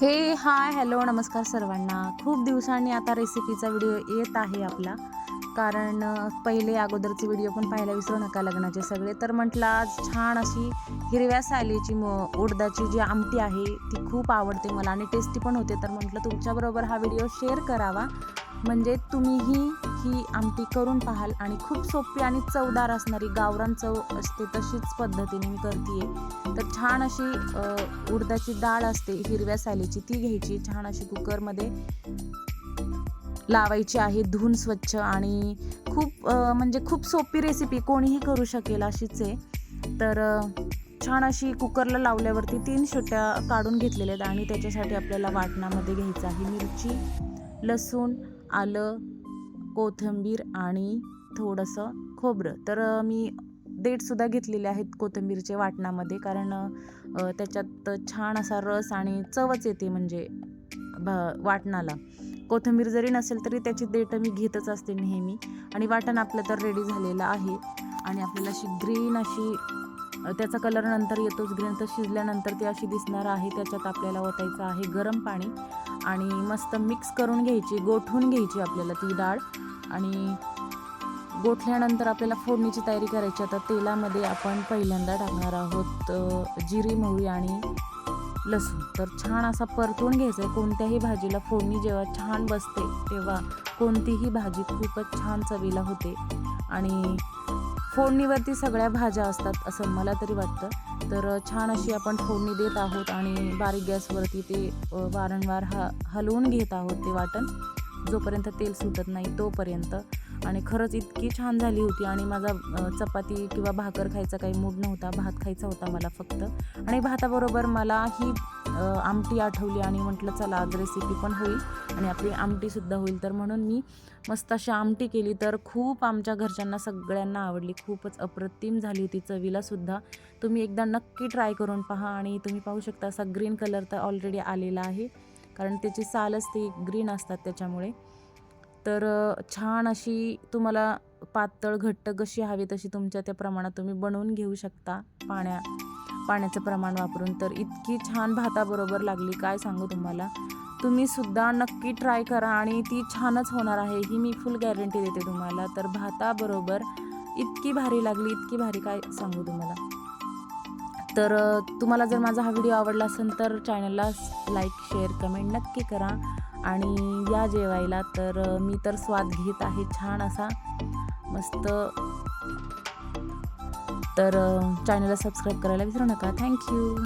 हे hi hello नमस्कार सर्वांना. खूप दिवसांनी आता रेसिपीचा व्हिडिओ येत आहे आपला. कारण पहिले अगोदरचे व्हिडिओ पण पाहायला विसरू नका लग्नाचे सगळे. तर म्हटलं आज छान अशी हिरव्या सालीची म उडदाची जी आमटी आहे ती खूप आवडते मला आणि टेस्टी पण होते. तर म्हटलं तुमच्याबरोबर हा व्हिडिओ शेअर करावा. म्हणजे तुम्हीही ही आमटी करून पाहाल आणि खूप सोपी आणि चवदार असणारी गावरान चव असते तशीच पद्धतीने मी करते तर छान अशी उडदाची डाळ असते हिरव्या सालीची ती घ्यायची. छान अशी कुकरमध्ये लावायची आहे धुवून स्वच्छ आणि खूप म्हणजे खूप सोपी रेसिपी कोणीही करू शकेल अशीच आहे. तर छान अशी कुकरला लावल्यावरती तीन शिट्ट्या काढून घेतलेल्या आहेत आणि त्याच्यासाठी आपल्याला वाटणामध्ये घ्यायचं आहे मिरची लसूण आलं कोथिंबीर आणि थोडंसं खोबरं. तर मी देठसुद्धा घेतलेले आहेत कोथिंबीरचे वाटणामध्ये कारण त्याच्यात छान असा रस आणि चवच येते म्हणजे भ वाटणाला. कोथिंबीर जरी नसेल तरी त्याची देठ मी घेतच असते नेहमी. आणि वाटण आपलं तर रेडी झालेलं आहे. आणि आपल्याला अशी ग्रीन अशी त्याचा कलर नंतर येतोच ग्रीन तर शिजल्यानंतर ती अशी दिसणार आहे त्याच्यात आपल्याला ओतायचं आहे गरम पाणी. आणि मस्त मिक्स करून घ्यायची गोठवून घ्यायची आपल्याला ती डाळ. आणि गोठल्यानंतर आपल्याला फोडणीची तयारी करायची. आता तेलामध्ये आपण पहिल्यांदा टाकणार आहोत जिरी मोहरी आणि लसूण. तर छान असा परतून घ्यायचा आहे. कोणत्याही भाजीला फोडणी जेव्हा छान बसते तेव्हा कोणतीही भाजी खूपच छान चवीला होते. आणि फोडणीवरती सगळ्या भाज्या असतात असं मला तरी वाटतं. तर छान अशी आपण फोडणी देत आहोत आणि बारीक गॅसवरती ते वारंवार हा हलवून घेत आहोत ते वाटण. जोपर्यंत तेल सुटत नाही तोपर्यंत. आणि खरंच इतकी छान झाली होती आणि माझा चपाती किंवा भाकर खायचा काही मूड नव्हता भात खायचा होता मला फक्त. आणि भाताबरोबर मला ही आमटी आठवली आणि म्हटलं चला आज रेसिपी पण होईल आणि आपली आमटीसुद्धा होईल. तर म्हणून मी मस्त अशी आमटी केली. तर खूप आमच्या घरच्यांना सगळ्यांना आवडली. खूपच अप्रतिम झाली होती चवीलासुद्धा तुम्ही एकदा नक्की ट्राय करून पहा आणि तुम्ही पाहू शकता असा ग्रीन कलर तर ऑलरेडी आलेला आहे. कारण त्याची सालच ती ग्रीन असतात त्याच्यामुळे. तर छान अशी तुम्हाला पातळ घट्ट कशी हवी तशी तुमच्या त्या प्रमाणात तुम्ही बनवून घेऊ शकता पाण्या पाण्याचं प्रमाण वापरून. तर इतकी छान भाताबरोबर लागली काय सांगू तुम्हाला? तुम्ही सुद्धा नक्की ट्राय करा आणि ती छानच होणार आहे ही मी फुल गॅरंटी देते तुम्हाला. तर भाताबरोबर इतकी भारी लागली इतकी भारी काय सांगू तुम्हाला? तर तुम्हाला जर माझा हा व्हिडिओ आवडला असेल तर चॅनलला लाईक शेअर कमेंट नक्की करा. आणि या जेवायला तर मी तर स्वाद घेत आहे छान असा. मस्त. तर चॅनलला सबस्क्राईब करायला विसरू नका. थँक्यू